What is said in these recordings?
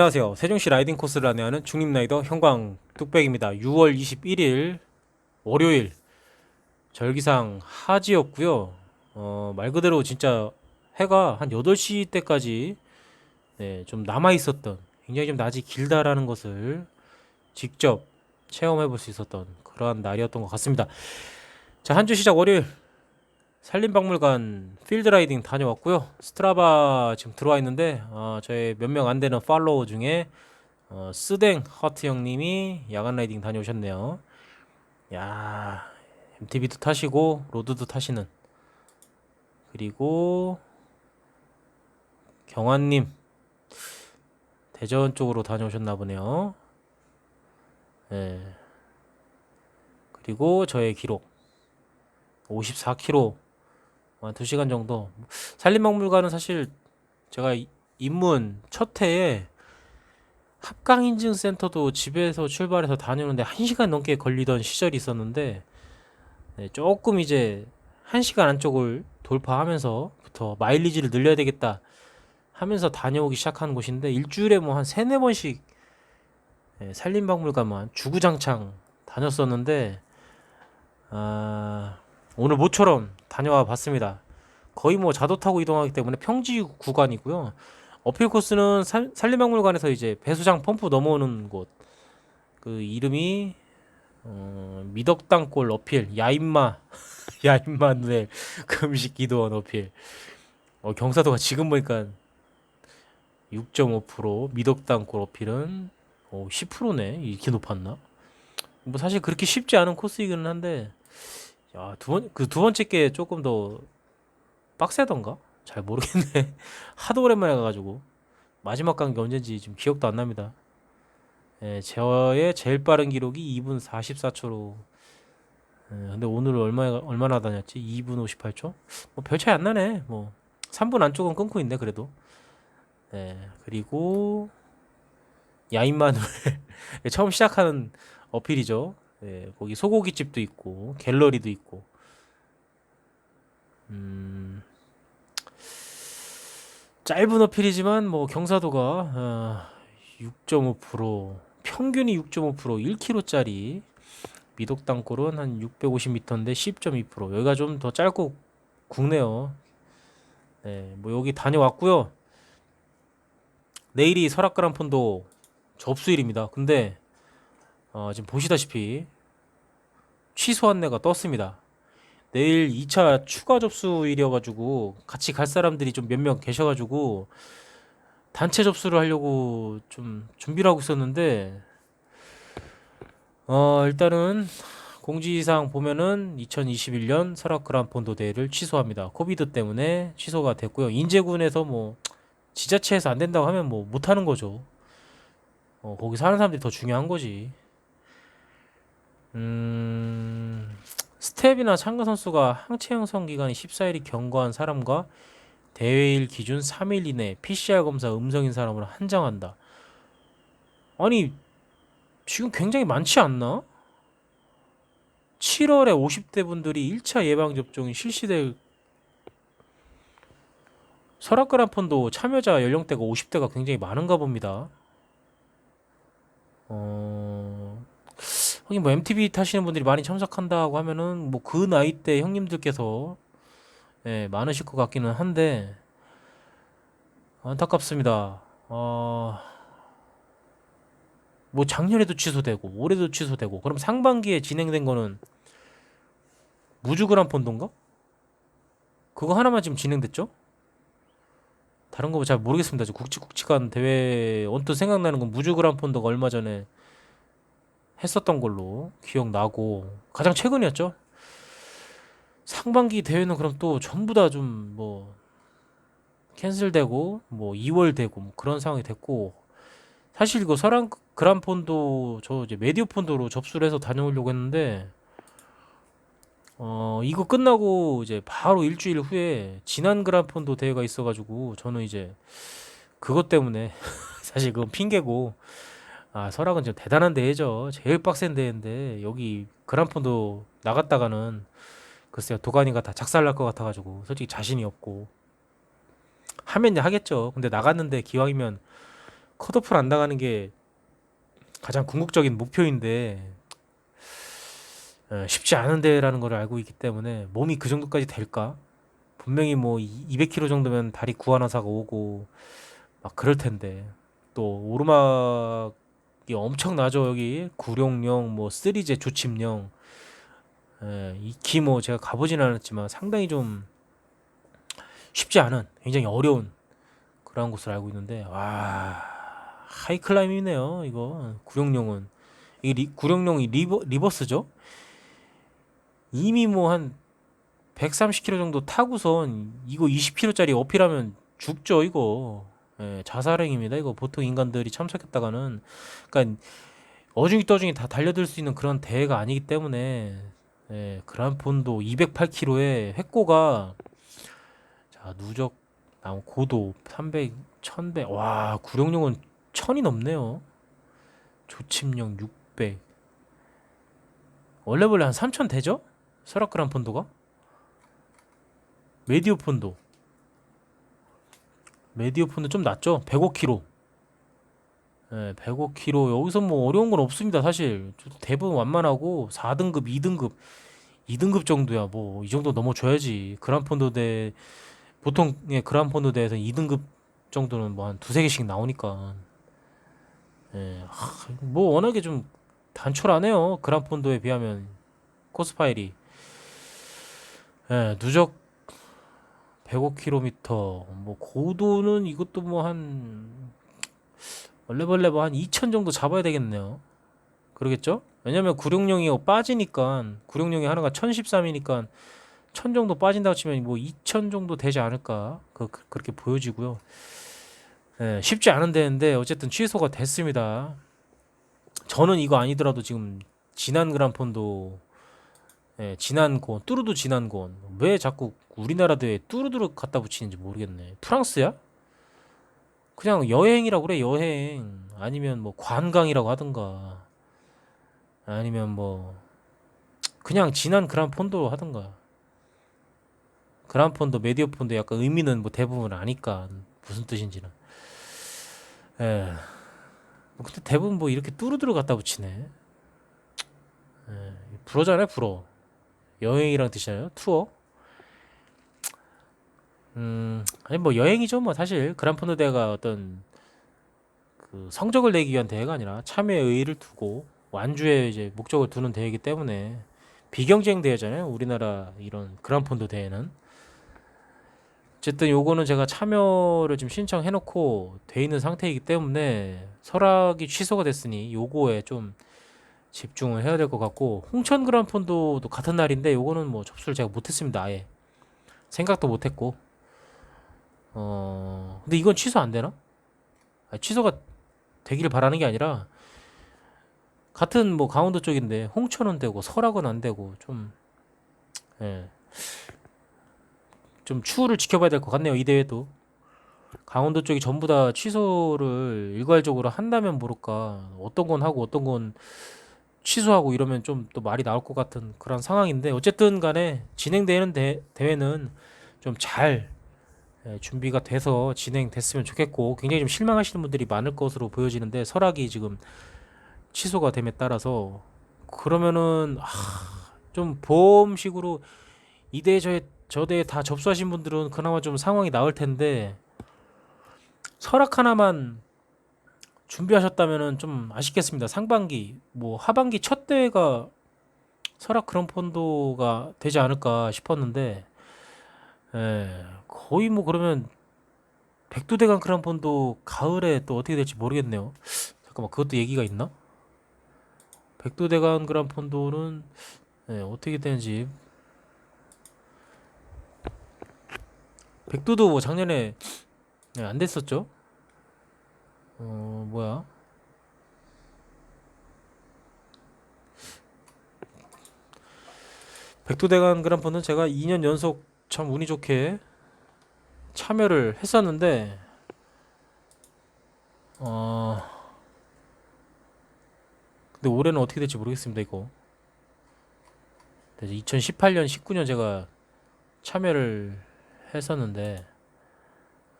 안녕하세요. 세종시 라이딩 코스를 안내하는 중립라이더 형광 뚝배기입니다. 6월 21일 월요일 절기상 하지였고요. 어, 말 그대로 진짜 해가 한 8시 때까지 네, 좀 남아 있었던 굉장히 좀 낮이 길다라는 것을 직접 체험해 볼 수 있었던 그러한 날이었던 것 같습니다. 자, 한 주 시작 월요일 산림박물관 필드라이딩 다녀왔고요. 스트라바 지금 들어와 있는데 어, 저의 몇명 안 되는 팔로워 중에 어, 스댕 허트 형님이 야간 라이딩 다녀오셨네요. 야, MTB도 타시고 로드도 타시는 그리고 경환님 대전 쪽으로 다녀오셨나 보네요. 예. 그리고 저의 기록 54km 한 2시간 정도. 산림박물관은 사실 제가 이- 입문 첫 해에 합강인증센터도 집에서 출발해서 다녀오는데 1시간 넘게 걸리던 시절이 있었는데 네, 조금 이제 1시간 안쪽을 돌파하면서부터 마일리지를 늘려야 되겠다 하면서 다녀오기 시작한 곳인데 일주일에 뭐 한 세네 번씩 네, 산림박물관만 주구장창 다녔었는데 아 오늘 모처럼 다녀와 봤습니다. 거의 뭐 자도 타고 이동하기 때문에 평지 구간이고요. 어필 코스는 산- 산림박물관에서 이제 배수장 펌프 넘어오는 곳. 그 이름이 어, 미덕당골 어필 야인마 야인마 누엘 금식 기도원 어필. 어, 경사도가 지금 보니까 6.5% 미덕당골 어필은 어, 10%네. 이렇게 높았나? 뭐 사실 그렇게 쉽지 않은 코스이기는 한데 야, 두 번, 그 두 번째 게 조금 더 빡세던가? 잘 모르겠네. 하도 오랜만에 가가지고. 마지막 간 게 언젠지 지금 기억도 안 납니다. 예, 저의 제일 빠른 기록이 2분 44초로. 예, 근데 오늘 얼마, 얼마나 다녔지? 2분 58초? 뭐 별 차이 안 나네. 뭐. 3분 안쪽은 끊고 있네, 그래도. 예, 그리고, 야인마누엘. 처음 시작하는 어필이죠. 예, 거기 소고기 집도 있고 갤러리도 있고 음, 짧은 어필이지만 뭐 경사도가 어, 6.5% 평균이 6.5% 1km짜리 미덕당골은 한 650m인데 10.2% 여기가 좀 더 짧고 굵네요. 네, 뭐 여기 다녀왔고요. 내일이 설악그란폰도 접수일입니다. 근데 어, 지금 보시다시피 취소 안내가 떴습니다. 내일 2차 추가 접수일이어가지고 같이 갈 사람들이 좀 몇 명 계셔가지고 단체 접수를 하려고 좀 준비를 하고 있었는데 어 일단은 공지사항 보면은 2021년 설악 그란폰도 대회를 취소합니다. 코비드 때문에 취소가 됐고요. 인제군에서 뭐 지자체에서 안 된다고 하면 뭐 못하는 거죠. 어, 거기 사는 사람들이 더 중요한 거지. 음, 스텝이나 참가 선수가 항체 형성 기간이 14일이 경과한 사람과 대회일 기준 3일 이내 PCR 검사 음성인 사람으로 한정한다. 아니, 지금 굉장히 많지 않나? 7월에 50대 분들이 1차 예방 접종이 실시될 설악그란폰도 참여자 연령대가 50대가 굉장히 많은가 봅니다. 어, 하긴 뭐 MTB 타시는 분들이 많이 참석한다고 하면은 뭐 그 나이대 형님들께서 예, 많으실 것 같기는 한데 안타깝습니다. 어, 뭐 작년에도 취소되고 올해도 취소되고 그럼 상반기에 진행된 거는 무주 그란폰도인가? 그거 하나만 지금 진행됐죠? 다른 거 잘 모르겠습니다. 굵직굵직한 대회 언뜻 생각나는 건 무주 그란 폰도가 얼마 전에 했었던 걸로 기억나고 가장 최근이었죠. 상반기 대회는 그럼 또 전부 다 좀 뭐 캔슬되고 뭐 2월 되고 뭐 그런 상황이 됐고 사실 이거 설악 그란폰도 저 이제 메디오 폰도로 접수를 해서 다녀오려고 했는데 어 이거 끝나고 이제 바로 일주일 후에 지난 그란폰도 대회가 있어가지고 저는 이제 그것 때문에 사실 그건 핑계고 아, 설악은 좀 대단한 대회죠. 제일 빡센 대회인데 여기 그란폰도 나갔다가는 글쎄요 도가니가 다 작살날 것 같아가지고 솔직히 자신이 없고 하면 하겠죠. 근데 나갔는데 기왕이면 컷오프를 안 당하는 게 가장 궁극적인 목표인데 어, 쉽지 않은데라는 걸 알고 있기 때문에 몸이 그 정도까지 될까? 분명히 뭐 200kg 정도면 다리 구안화사가 오고 막 그럴 텐데 또 오르막 이 엄청나죠. 여기 구룡령 뭐 쓰리제 조침령. 예, 익히 뭐 제가 가보진 않았지만 상당히 좀 쉽지 않은 굉장히 어려운 그런 곳을 알고 있는데 와 하이클라임이네요 이거. 구룡령은. 이 리, 구룡령이 리버, 리버스죠? 이미 뭐 한 130km 정도 타고선 이거 20km짜리 어필하면 죽죠 이거 예, 자살행위입니다 이거 보통 인간들이 참석했다가는 그러니까 어중이 떠중이 다 달려들 수 있는 그런 대회가 아니기 때문에 예, 그란폰도 208km의 획고가 자 누적 나온 고도 300, 1100. 와 구룡령은 1000이 넘네요. 조침령 600. 원래 원래 한 3000 되죠? 설악 그란폰도가? 메디오 폰도. 메디오 폰도 좀 낮죠? 105km. 예, 105km. 여기서 뭐 어려운 건 없습니다, 사실. 대부분 완만하고 4등급, 2등급, 2등급 정도야. 뭐 이 정도 넘어줘야지. 그란폰도 대 보통 예, 그란폰도 대에서 2등급 정도는 뭐 한 두세 개씩 나오니까. 예, 하, 뭐 워낙에 좀 단촐하네요. 그란폰도에 비하면 코스 파일이. 예, 누적 105km. 뭐 고도는 이것도 뭐 한 원래벌레 뭐 한2000 정도 잡아야 되겠네요. 그러겠죠? 왜냐면 구룡령이 빠지니까 구룡령이 하나가 1013이니까 1000 정도 빠진다고 치면 뭐 2000 정도 되지 않을까? 그, 그- 그렇게 보여지고요. 예, 쉽지 않은 데인데 어쨌든 취소가 됐습니다. 저는 이거 아니더라도 지금 지난 그란폰도 예, 지난 곤 뚜루두 지난 곤왜 자꾸 우리나라 대회 뚜루두루 갖다 붙이는지 모르겠네. 프랑스야? 그냥 여행이라고 그래 여행 아니면 뭐 관광이라고 하든가 아니면 뭐 그냥 지난 그란폰도 하든가 그란폰도 메디오폰도 약간 의미는 뭐 대부분 아니까 무슨 뜻인지는 예. 뭐 근데 대부분 뭐 이렇게 뚜루뚜루 갖다 붙이네 예. 불어잖아요 불어 여행이랑 뜻이잖아요? 투어? 음 아니 뭐 여행이죠. 뭐 사실 그란폰도 대회가 어떤 그 성적을 내기 위한 대회가 아니라 참여의 의의를 두고 완주에 이제 목적을 두는 대회이기 때문에 비경쟁 대회잖아요. 우리나라 이런 그란폰도 대회는. 어쨌든 요거는 제가 참여를 지금 신청해 놓고 돼 있는 상태이기 때문에 설악이 취소가 됐으니 요거에 좀 집중을 해야 될 것 같고 홍천 그란폰도도 같은 날인데 요거는 뭐 접수를 제가 못했습니다 아예 생각도 못했고 어 근데 이건 취소 안 되나? 아니, 취소가 되기를 바라는 게 아니라 같은 뭐 강원도 쪽인데 홍천은 되고 설악은 안 되고 좀 예. 좀 추후를 지켜봐야 될 것 같네요 이 대회도 강원도 쪽이 전부 다 취소를 일괄적으로 한다면 모를까 어떤 건 하고 어떤 건 취소하고 이러면 좀 또 말이 나올 것 같은 그런 상황인데 어쨌든 간에 진행되는 대, 대회는 좀 잘 준비가 돼서 진행됐으면 좋겠고 굉장히 좀 실망하시는 분들이 많을 것으로 보여지는데 설악이 지금 취소가 됨에 따라서 그러면은 하, 좀 보험식으로 이 대회 저, 저 대회 다 접수하신 분들은 그나마 좀 상황이 나을 텐데 설악 하나만 준비하셨다면은 좀 아쉽겠습니다. 상반기 뭐 하반기 첫 대회가 설악 그란폰도가 되지 않을까 싶었는데 예, 거의 뭐 그러면 백두대간 그란폰도 가을에 또 어떻게 될지 모르겠네요. 잠깐만 그것도 얘기가 있나? 백두대간 그란폰도는 예, 어떻게 되는지 백두도 뭐 작년에 예, 안 됐었죠? 어 뭐야? 백두대간 그란폰은 제가 2년 연속 참 운이 좋게 참여를 했었는데 어 근데 올해는 어떻게 될지 모르겠습니다 이거 2018년 19년 제가 참여를 했었는데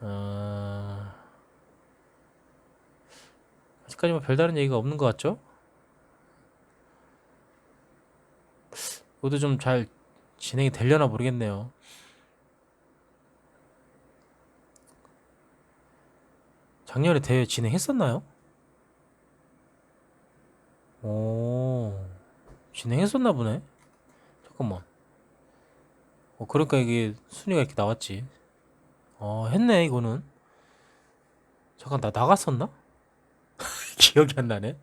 어 아직까지 뭐 별다른 얘기가 없는 것 같죠? 모두 좀잘 진행이 되려나 모르겠네요. 작년에 대회 진행했었나요? 오, 진행했었나 보네. 잠깐만. 어, 그러니까 이게 순위가 이렇게 나왔지. 어, 했네, 이거는. 잠깐, 나 나갔었나? 기억이 안 나네.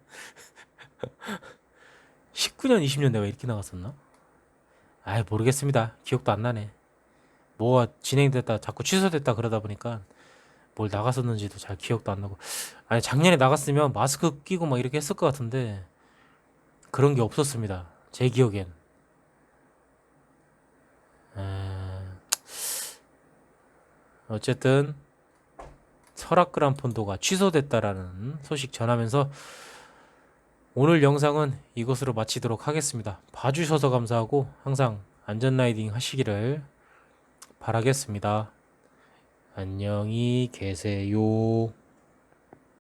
19년, 20년 내가 이렇게 나갔었나? 아이, 모르겠습니다. 기억도 안 나네. 뭐가 진행됐다, 자꾸 취소됐다 그러다 보니까 뭘 나갔었는지도 잘 기억도 안 나고. 아니, 작년에 나갔으면 마스크 끼고 막 이렇게 했을 것 같은데 그런 게 없었습니다. 제 기억엔. 에... 어쨌든 설악 그란폰도가 취소됐다라는 소식 전하면서 오늘 영상은 이것으로 마치도록 하겠습니다. 봐주셔서 감사하고 항상 안전 라이딩 하시기를 바라겠습니다. 안녕히 계세요.